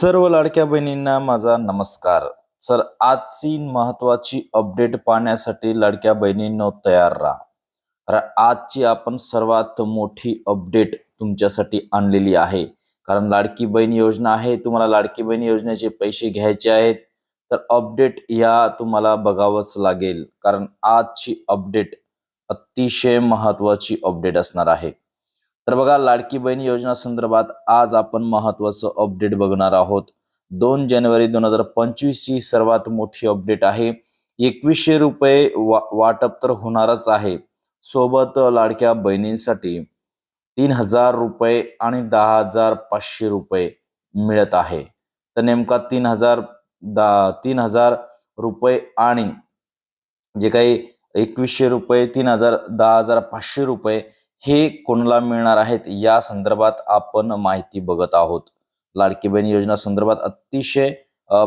सर्व लाडक्या बहिणींना माझा नमस्कार. सर आजची महत्वाची अपडेट पाहण्यासाठी लाडक्या बहिणींनो तयार राहा. आजची आपण सर्वात मोठी अपडेट तुमच्यासाठी आणलेली आहे. कारण लाडकी बहीण योजना आहे तुम्हाला लाडकी बहीण योजनेचे पैसे घ्यायचे आहेत तर अपडेट या तुम्हाला बघावंच लागेल. कारण आजची अपडेट अतिशय महत्वाची अपडेट असणार आहे. तर बघा लाडकी बहीण योजना संदर्भात आज आपण महत्वाचं अपडेट बघणार आहोत. दोन जानेवारी दोन हजार पंचवीस ही सर्वात मोठी अपडेट आहे. एकवीसशे रुपये वा वाटप तर होणारच आहे. सोबत लाडक्या बहिणींसाठी तीन हजार रुपये आणि दहा हजार पाचशे रुपये मिळत आहे. तर नेमका तीन हजार दा तीन हजार रुपये आणि जे काही एकवीसशे रुपये तीन हजार दहा हजार पाचशे रुपये हे कोणाला मिळणार आहेत? या संदर्भात आपण माहिती बघत आहोत. लाडकी बहीण योजना संदर्भात अतिशय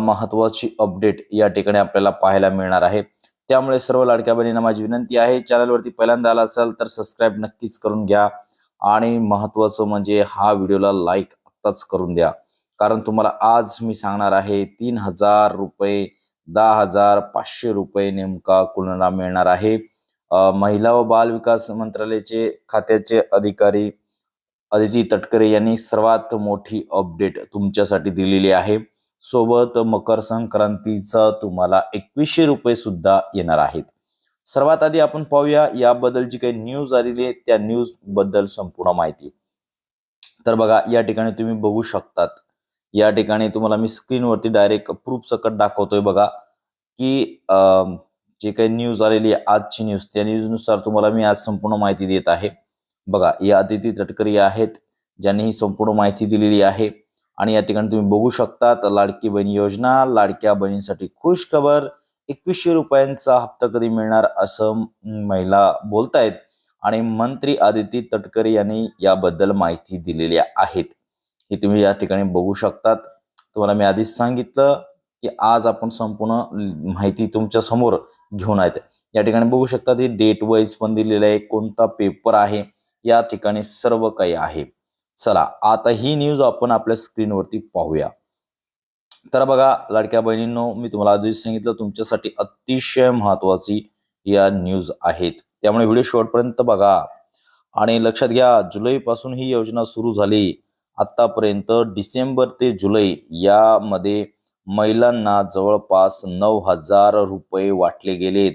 महत्वाची अपडेट या ठिकाणी आपल्याला पाहायला मिळणार आहे. त्यामुळे सर्व लाडक्या बहिणींना माझी विनंती आहे चॅनलवरती पहिल्यांदा आला असाल तर सबस्क्राईब नक्कीच करून घ्या. आणि महत्वाचं म्हणजे हा व्हिडिओला लाईक आत्ताच करून द्या. कारण तुम्हाला आज मी सांगणार आहे तीन हजार रुपये दहा हजार पाचशे रुपये नेमका कुणाला मिळणार आहे? महिला व बाल विकास मंत्रालयाचे खात्याचे अधिकारी अदिती तटकरे यांनी सर्वात मोठी अपडेट तुमच्यासाठी दिलेली आहे. सोबत मकर संक्रांतीचा तुम्हाला एकवीसशे रुपये सुद्धा येणार आहेत. सर्वात आधी आपण पाहूया याबद्दल जी काही न्यूज आलेली आहे त्या न्यूजबद्दल संपूर्ण माहिती. तर बघा या ठिकाणी तुम्ही बघू शकतात. या ठिकाणी तुम्हाला मी स्क्रीनवरती डायरेक्ट प्रूफ सकट दाखवतोय बघा की जे काही न्यूज आलेली आहे आजची न्यूज त्या न्यूजनुसार तुम्हाला मी आज संपूर्ण माहिती देत आहे. बघा या अदिती तटकरी आहेत ज्यांनी ही संपूर्ण माहिती दिलेली आहे. आणि या ठिकाणी तुम्ही बघू शकता लाडकी बहीण योजना लाडक्या बहिणींसाठी खुश खबर एकवीसशे रुपयांचा हप्ता कधी मिळणार असं महिला बोलतायत. आणि मंत्री आदिती तटकरे यांनी याबद्दल माहिती दिलेली आहेत. हे तुम्ही या ठिकाणी बघू शकतात. तुम्हाला मी आधीच सांगितलं की आज आपण संपूर्ण माहिती तुमच्यासमोर घेऊन आहेत. या ठिकाणी बघू शकता ती डेट वाईज पण दिलेलं आहे. कोणता पेपर आहे? या ठिकाणी सर्व काही आहे. चला आता ही न्यूज आपण आपल्या स्क्रीनवरती पाहूया. तर बघा लाडक्या बहिणींनो मी तुम्हाला आधीच सांगितलं तुमच्यासाठी अतिशय महत्वाची या न्यूज आहेत. त्यामुळे व्हिडिओ शेवटपर्यंत बघा. आणि लक्षात घ्या जुलैपासून ही योजना सुरू झाली. आतापर्यंत डिसेंबर ते जुलै यामध्ये महिलांना जवळपास नऊ हजार रुपये वाटले गेलेत.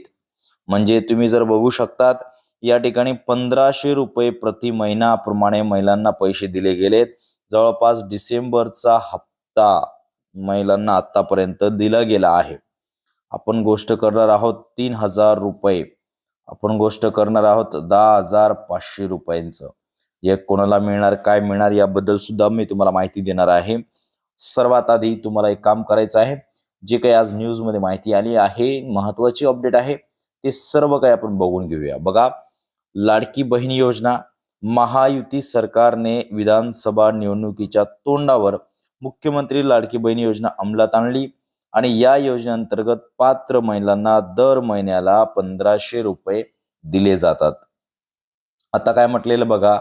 म्हणजे तुम्ही जर बघू शकतात या ठिकाणी पंधराशे रुपये प्रति महिनाप्रमाणे महिलांना पैसे दिले गेलेत. जवळपास डिसेंबरचा हप्ता महिलांना आतापर्यंत दिला गेला आहे. आपण गोष्ट करणार आहोत तीन हजार रुपये. आपण गोष्ट करणार आहोत दहा हजार पाचशे रुपयांचं. एक कोणाला मिळणार काय मिळणार याबद्दल सुद्धा मी तुम्हाला माहिती देणार आहे. सर्वात आधी तुम्हाला एक काम करायचं आहे. जे काही आज न्यूजमध्ये माहिती आली आहे महत्वाची अपडेट आहे ते सर्व काही आपण बघून घेऊया. बघा लाडकी बहीण योजना महायुती सरकारने विधानसभा निवडणुकीच्या तोंडावर मुख्यमंत्री लाडकी बहीण योजना अंमलात आणली आणि या योजनेअंतर्गत पात्र महिलांना दर महिन्याला पंधराशे रुपये दिले जातात. आता काय म्हटलेलं बघा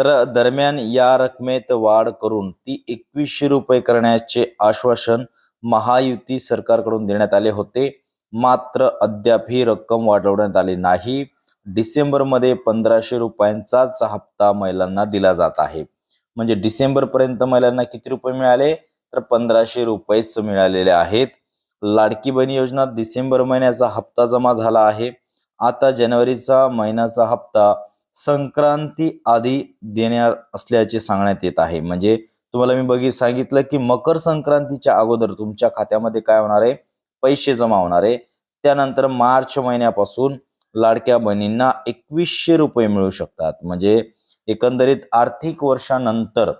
तर दरम्यान या रकमेत वाढ करून ती एकवीसशे रुपये करण्याचे आश्वासन महायुती सरकारकडून देण्यात आले होते. मात्र अद्याप ही रक्कम वाढवण्यात आली नाही. डिसेंबरमध्ये पंधराशे रुपयांचाच हप्ता महिलांना दिला जात आहे. म्हणजे डिसेंबरपर्यंत महिलांना किती रुपये मिळाले? तर पंधराशे रुपयेच मिळालेले आहेत. लाडकी बहीण योजना डिसेंबर महिन्याचा हप्ता जमा झाला आहे. आता जानेवारीचा महिन्याचा हप्ता संक्रांती आधी देणार असल्याचे सांगण्यात येत आहे. म्हणजे तुम्हाला मी बघित सांगितलं की मकर संक्रांतीच्या अगोदर तुमच्या खात्यामध्ये काय होणार आहे? पैसे जमा होणार आहे. त्यानंतर मार्च महिन्यापासून लाडक्या बहिणींना एकवीसशे रुपये मिळू शकतात. म्हणजे एकंदरीत आर्थिक वर्षानंतर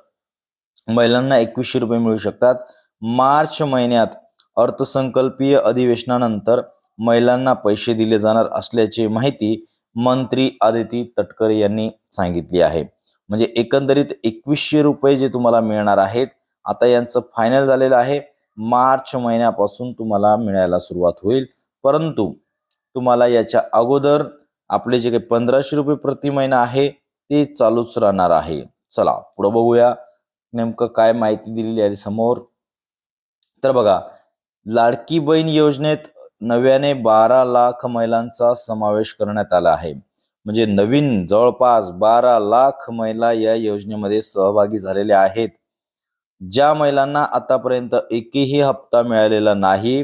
महिलांना एकवीसशे रुपये मिळू शकतात. मार्च महिन्यात अर्थसंकल्पीय अधिवेशनानंतर महिलांना पैसे दिले जाणार असल्याची माहिती मंत्री आदिती तटकरे यांनी सांगितली आहे. म्हणजे एकंदरीत एकवीसशे रुपये जे तुम्हाला मिळणार आहेत आता यांचं फायनल झालेलं आहे. मार्च महिन्यापासून तुम्हाला मिळायला सुरुवात होईल. परंतु तुम्हाला याच्या अगोदर आपले जे काही पंधराशे रुपये प्रति महिना आहे ते चालूच राहणार आहे. चला पुढे बघूया. नेमकं काय माहिती दिलेली आहे समोर. तर बघा लाडकी बहीण योजनेत नव्याने बारा लाख महिलांचा समावेश करण्यात आला आहे. म्हणजे नवीन जवळपास बारा लाख महिला या योजनेमध्ये सहभागी झालेल्या आहेत. ज्या महिलांना आतापर्यंत एकही हप्ता मिळालेला नाही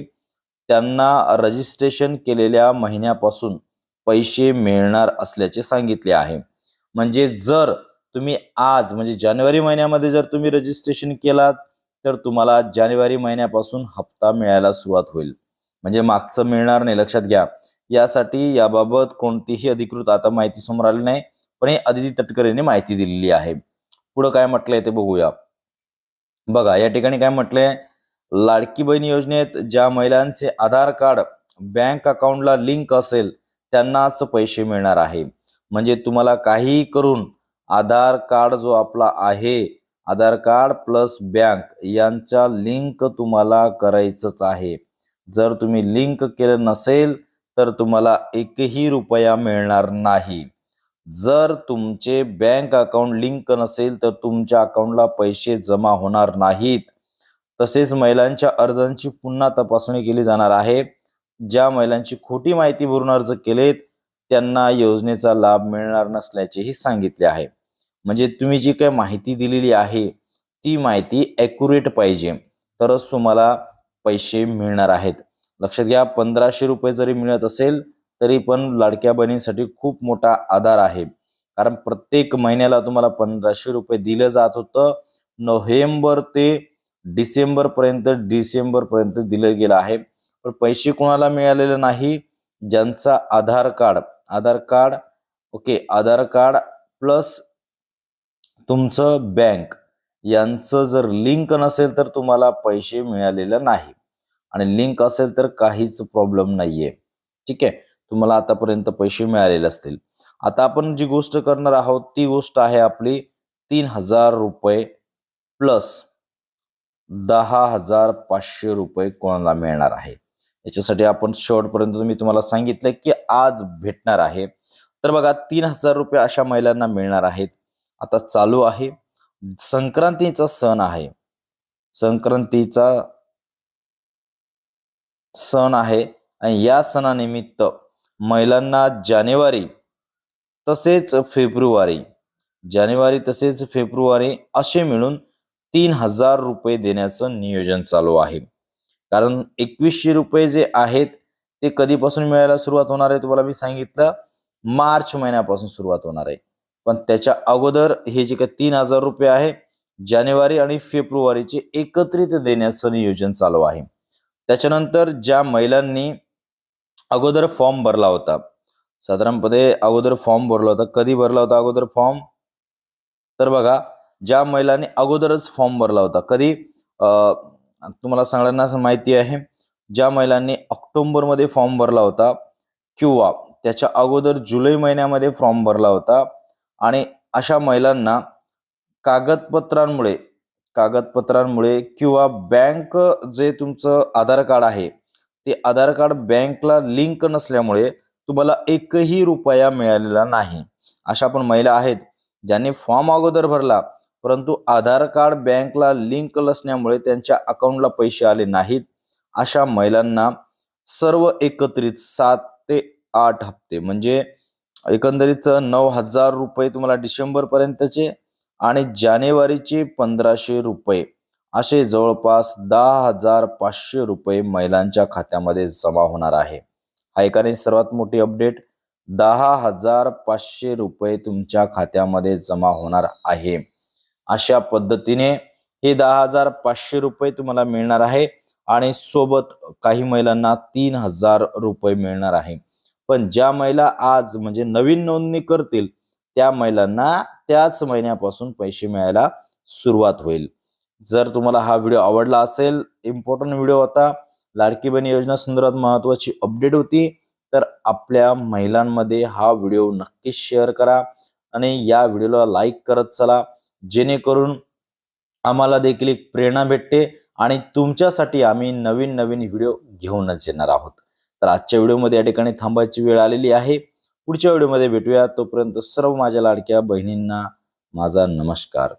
त्यांना रजिस्ट्रेशन केलेल्या महिन्यापासून पैसे मिळणार असल्याचे सांगितले आहे. म्हणजे जर तुम्ही आज म्हणजे जानेवारी महिन्यामध्ये जर तुम्ही रजिस्ट्रेशन केलात तर तुम्हाला जानेवारी महिन्यापासून हप्ता मिळायला सुरुवात होईल. म्हणजे मागचं मिळणार नाही लक्षात घ्या. यासाठी याबाबत कोणतीही अधिकृत आता माहिती समोर आली नाही पण हे अदिती तटकर यांनी माहिती दिलेली आहे. पुढं काय म्हटलंय ते बघूया. बघा या ठिकाणी काय म्हटलंय? लाडकी बहीण योजनेत ज्या महिलांचे आधार कार्ड बँक अकाउंटला लिंक असेल त्यांनाच पैसे मिळणार आहे. म्हणजे तुम्हाला काहीही करून आधार कार्ड जो आपला आहे आधार कार्ड प्लस बँक यांचा लिंक तुम्हाला करायचंच आहे. जर तुम्ही लिंक केलं नसेल तर तुम्हाला एकही रुपया मिळणार नाही. जर तुमचे बँक अकाउंट लिंक नसेल तर तुमच्या अकाउंटला पैसे जमा होणार नाहीत. तसेच महिलांच्या अर्जांची पुन्हा तपासणी केली जाणार आहे. ज्या महिलांची खोटी माहिती भरून अर्ज केलेत त्यांना योजनेचा लाभ मिळणार नसल्याचेही सांगितले आहे. म्हणजे तुम्ही जी काही माहिती दिलेली आहे ती माहिती ॲक्युरेट पाहिजे. तरच तुम्हाला पैसे मिळणार आहेत. लक्षात घ्या पंधराशे रुपये जरी मिळत असेल तरी पण लाडक्या बहिणींसाठी खूप मोठा आधार आहे. कारण प्रत्येक महिन्याला तुम्हाला पंधराशे रुपये दिलं जात होतं. नोव्हेंबर ते डिसेंबर पर्यंत डिसेंबर पर्यंत दिलं गेलं आहे. पण पैसे कोणाला मिळालेले नाही? ज्यांचा Aadhaar card. Aadhaar card okay Aadhaar card plus तुमचं बँक. यांचं जर लिंक नसेल तर तुम्हाला पैसे मिळालेले नाही. आणि लिंक असेल तर काहीच प्रॉब्लेम नाहीये. ठीक आहे? तुम्हाला आतापर्यंत पैसे मिळालेले असतील. आता आपण जी गोष्ट करणार आहोत ती गोष्ट आहे आपली तीन हजार रुपये प्लस दहा हजार पाचशे रुपये कोणाला मिळणार आहे. याच्यासाठी आपण शेवटपर्यंत मी तुम्हाला सांगितलं की आज भेटणार आहे. तर बघा तीन हजार रुपये अशा महिलांना मिळणार आहेत. आता चालू आहे. संक्रांतीचा सण आहे. संक्रांतीचा सण आहे आणि या सणानिमित्त महिलांना जानेवारी तसेच फेब्रुवारी जानेवारी तसेच फेब्रुवारी असे मिळून तीन हजार रुपये देण्याचं नियोजन चालू आहे. कारण एकवीसशे रुपये जे आहेत ते कधीपासून मिळायला सुरुवात होणार आहे? तुम्हाला मी सांगितलं मार्च महिन्यापासून सुरुवात होणार आहे. पण त्याच्या अगोदर हे जे काही तीन हजार रुपये आहे जानेवारी आणि फेब्रुवारीचे एकत्रित देण्याचं नियोजन चालू आहे. त्याच्यानंतर ज्या महिलांनी अगोदर फॉर्म भरला होता साधारणपणे अगोदर फॉर्म भरला होता. कधी भरला होता अगोदर फॉर्म? तर बघा ज्या महिलांनी अगोदरच फॉर्म भरला होता कधी? तुम्हाला सगळ्यांना माहिती आहे ज्या महिलांनी ऑक्टोबरमध्ये फॉर्म भरला होता किंवा त्याच्या अगोदर जुलै महिन्यामध्ये फॉर्म भरला होता आणि अशा महिलांना कागदपत्रांमुळे कागदपत्रांमुळे किंवा बँक जे तुमचं आधार कार्ड आहे ते आधार कार्ड बँकला लिंक नसल्यामुळे तुम्हाला एकही रुपया मिळालेला नाही. अशा पण महिला आहेत ज्यांनी फॉर्म अगोदर भरला परंतु आधार कार्ड बँकला लिंक नसल्यामुळे त्यांच्या अकाउंटला पैसे आले नाहीत. अशा महिलांना सर्व एकत्रित सात ते आठ हप्ते म्हणजे एकंदरीत नऊ हजार रुपये तुम्हाला डिसेंबर पर्यंतचे आणि जानेवारीचे पंधराशे रुपये. असे जवळपास दहा हजार पाचशे रुपये महिलांच्या खात्यामध्ये जमा होणार आहे. हा एकाने सर्वात मोठी अपडेट. दहा हजार पाचशे रुपये तुमच्या खात्यामध्ये जमा होणार आहे. अशा पद्धतीने हे दहा हजार पाचशे रुपये तुम्हाला मिळणार आहे आणि सोबत काही महिलांना तीन हजार रुपये मिळणार आहे. पण ज्या महिला आज म्हणजे नवीन नोंदणी करतील त्या महिलांना त्याच महिन्यापासून पैसे मिळायला सुरुवात होईल. जर तुम्हाला हा व्हिडिओ आवडला असेल इम्पॉर्टंट व्हिडिओ होता लाडकी बहीण योजना संदर्भात महत्वाची अपडेट होती तर आपल्या महिलांमध्ये हा व्हिडिओ नक्कीच शेअर करा आणि या व्हिडिओला लाईक करत चला जेणेकरून आम्हाला देखील एक प्रेरणा भेटते आणि तुमच्यासाठी आम्ही नवीन नवीन व्हिडिओ घेऊनच येणार आहोत. तर आजच्या व्हिडिओमध्ये या ठिकाणी थांबायची वेळ आलेली आहे. पुढच्या व्हिडिओमध्ये भेटूया. तोपर्यंत सर्व माझ्या लाडक्या बहिणींना माझा नमस्कार.